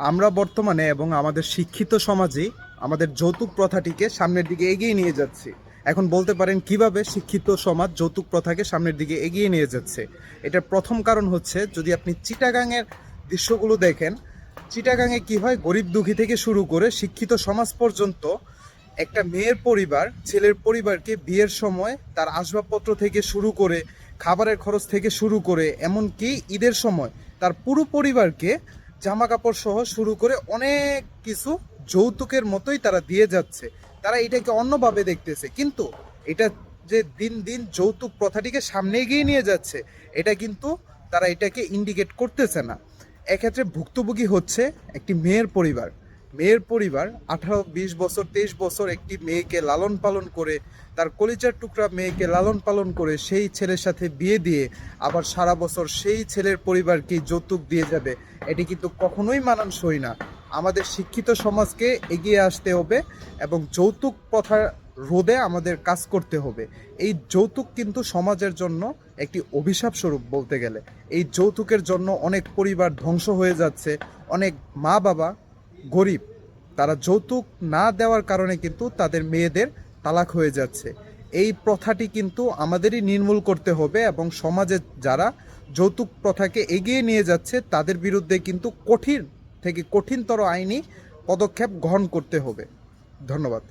আমরা বর্তমানে এবং আমাদের শিক্ষিত সমাজে আমাদের যৌতুক প্রথাটিকে সামনের দিকে এগিয়ে নিয়ে যাচ্ছি। এখন বলতে পারেন কীভাবে শিক্ষিত সমাজ যৌতুক প্রথাকে সামনের দিকে এগিয়ে নিয়ে যাচ্ছে। এটার প্রথম কারণ হচ্ছে যদি আপনি চিটাগাংয়ের দৃশ্যগুলো দেখেন চিটাগাংয়ে কি হয়? গরিব দুঃখী থেকে শুরু করে শিক্ষিত সমাজ পর্যন্ত একটা মেয়ের পরিবার, ছেলের পরিবারকে বিয়ের সময় তার আসবাবপত্র থেকে শুরু করে খাবারের খরচ থেকে শুরু করে, এমনকি ঈদের সময় তার পুরো পরিবারকে জামা কাপড় সহ শুরু করে অনেক কিছু যৌতুকের মতোই তারা দিয়ে যাচ্ছে। তারা এটাকে অন্যভাবে দেখতেছে। কিন্তু এটা যে দিন দিন যৌতুক প্রথাটিকে সামনে এগিয়ে নিয়ে যাচ্ছে, এটা কিন্তু তারা এটাকে ইন্ডিকেট করতেছে না। এক্ষেত্রে ভুক্তভোগী হচ্ছে একটি মেয়ের পরিবার। মেয়ের পরিবার আঠারো, বিশ বছর, তেইশ বছর একটি মেয়েকে লালন পালন করে, তার কলিজার টুকরা মেয়েকে লালন পালন করে সেই ছেলের সাথে বিয়ে দিয়ে আবার সারা বছর সেই ছেলের পরিবারকে যৌতুক দিয়ে যাবে। এটি কিন্তু কখনোই মানানসই না। আমাদের শিক্ষিত সমাজকে এগিয়ে আসতে হবে এবং যৌতুক প্রথা রোধে আমাদের কাজ করতে হবে। এই যৌতুক কিন্তু সমাজের জন্য একটি অভিশাপ স্বরূপ বলতে গেলে। এই যৌতুকের জন্য অনেক পরিবার ধ্বংস হয়ে যাচ্ছে, অনেক মা বাবা গরিব। তারা যৌতুক না দেওয়ার কারণে কিন্তু তাদের মেয়েদের তালাক হয়ে যাচ্ছে। এই প্রথাটি কিন্তু আমাদেরই নির্মূল করতে হবে এবং সমাজে যারা যৌতুক প্রথাকে এগিয়ে নিয়ে যাচ্ছে, তাদের বিরুদ্ধে কিন্তু কঠিন থেকে কঠিনতর আইনি পদক্ষেপ গ্রহণ করতে হবে। ধন্যবাদ।